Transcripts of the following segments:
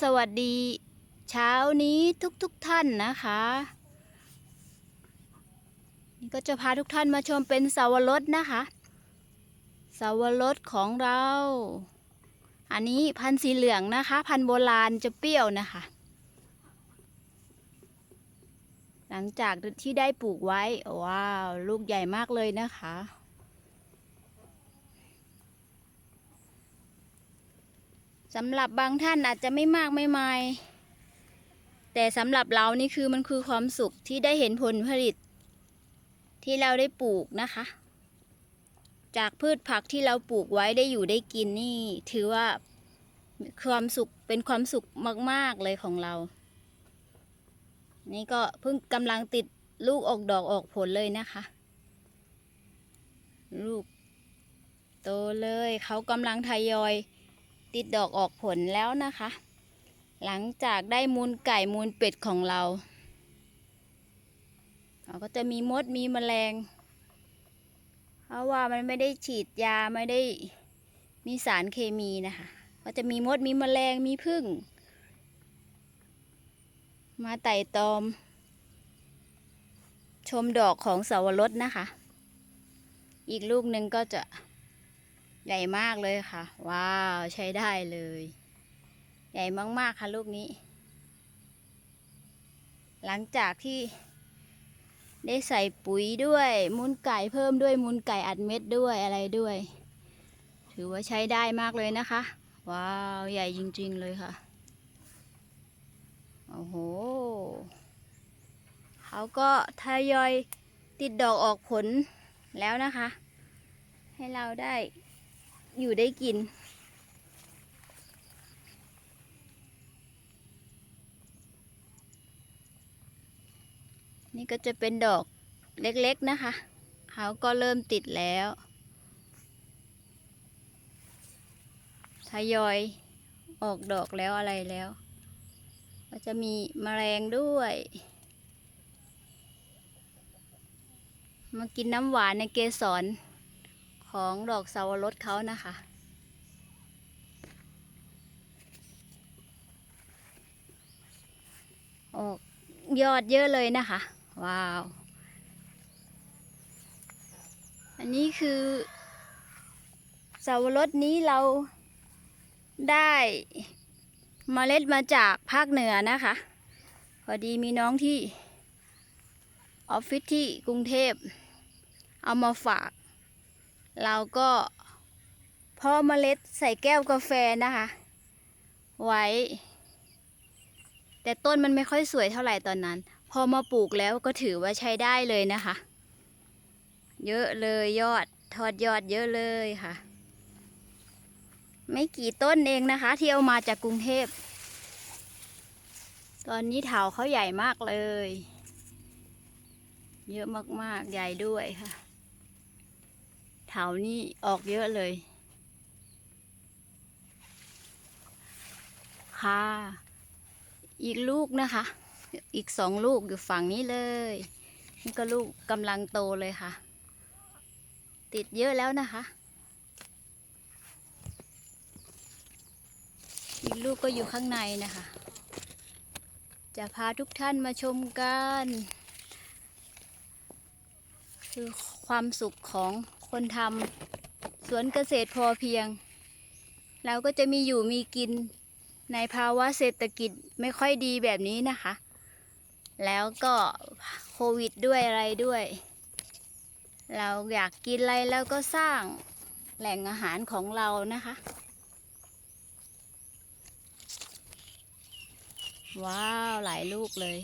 สวัสดีเช้านี้ทุกทุกๆท่านนะคะนี่ก็จะพาทุกท่านมาชมเป็นสาวรสนะคะสาวรสของเรา อันนี้พันธุ์สีเหลืองนะคะ พันธุ์โบราณจะเปรี้ยวนะคะ หลังจากที่ได้ปลูกไว้ว้าว ลูกใหญ่มากเลยนะคะ สำหรับบางท่านอาจจะไม่มากไม่มายแต่สำหรับเรานี่คือมันคือความสุขที่ได้เห็นผลผลิต ที่เราได้ปลูกนะคะ จากพืชผักที่เราปลูกไว้ได้อยู่ได้กินนี่ ถือว่าความสุขเป็นความสุขมาก ๆ เลยของเรา นี่ก็เพิ่งกำลังติดลูกออกดอกออกผลเลยนะคะ ลูกโตเลยเขากำลังทยอย ติดดอกออกผลแล้วนะคะ หลังจากได้มูลไก่มูลเป็ดของเราเราก็จะมีมดมีแมลง เพราะว่ามันไม่ได้ฉีดยาไม่ได้มีสารเคมีนะคะ ก็จะมีมดมีแมลงมีผึ้งมาไต่ตอม ชมดอกของสาวรสนะคะ อีกลูกหนึ่งก็จะ ใหญ่มากเลยค่ะ ว้าวใช้ได้เลย ใหญ่มากๆค่ะลูกนี้ หลังจากที่ได้ใส่ปุ๋ยด้วยมูลไก่เพิ่มด้วยมูลไก่อัดเม็ดด้วยอะไรด้วย ถือว่าใช้ได้มากเลยนะคะ ว้าวใหญ่จริงๆเลยค่ะโอ้โหเขาก็ทยอยติดดอกออกผลแล้วนะคะ ให้เราได้ อยู่ได้กิน นี่ก็จะเป็นดอกเล็กๆนะคะ เขาก็เริ่มติดแล้วทยอยออกดอกแล้วอะไรแล้ว ก็จะมีแมลงด้วย มากินน้ำหวานในเกสร ของดอกสาวรสเขานะคะ ออกยอดเยอะเลยนะคะ ว้าว อันนี้คือสาวรสนี้เราได้มเมล็ดมาจากภาคเหนือนะคะ พอดีมีน้องที่ออฟฟิศที่กรุงเทพ เอามาฝาก เราก็เพ่อเมล็ดใส่แก้วกาแฟนะคะ ไว้ แต่ต้นมันไม่ค่อยสวยเท่าไหร่ตอนนั้น พอมาปลูกแล้วก็ถือว่าใช้ได้เลยนะคะ เยอะเลยยอดทอดยอดเยอะเลยค่ะ ไม่กี่ต้นเองนะคะ ที่เอามาจากกรุงเทพ ตอนนี้เถาเขาใหญ่มากเลย เยอะมากๆใหญ่ด้วยค่ะ ถานี่ออกเยอะเลย ค่ะ อีกลูกนะคะ อีกสองลูกอยู่ฝั่งนี้เลย นี่ก็ลูกกำลังโตเลยค่ะ ติดเยอะแล้วนะคะ อีกลูกก็อยู่ข้างในนะคะ จะพาทุกท่านมาชมกันคือความสุขของ คนทำสวนเกษตรพอเพียง เราก็จะมีอยู่มีกินในภาวะเศรษฐกิจไม่ค่อยดีแบบนี้นะคะ แล้วก็โควิดด้วยอะไรด้วย เราอยากกินอะไรแล้วก็สร้างแหล่งอาหารของเรานะคะ ว้าว หลายลูกเลย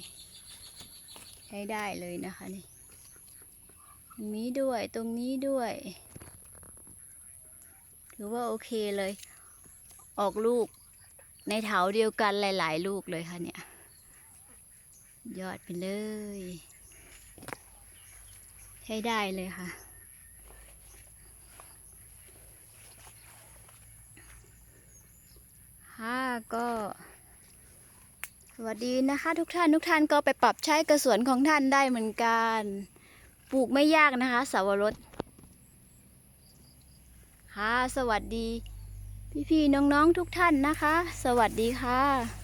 ใช้ได้เลยนะคะนี่ รงนี้ด้วยตรงนี้ด้วยถือว่าโอเคเลย ออกลูกในเถาเดียวกันหลาย ๆ ลูกเลยค่ะเนี่ย ยอดไปเลย ใช้ได้เลยค่ะ ค่ะ ก็สวัสดีนะคะทุกท่านทุกท่านก็ไปปรับใช้กระสวนของท่านได้เหมือนกัน ปลูกไม่ยากนะคะสาวรสค่ะ สวัสดี พี่ๆน้องๆทุกท่านนะคะ สวัสดีค่ะ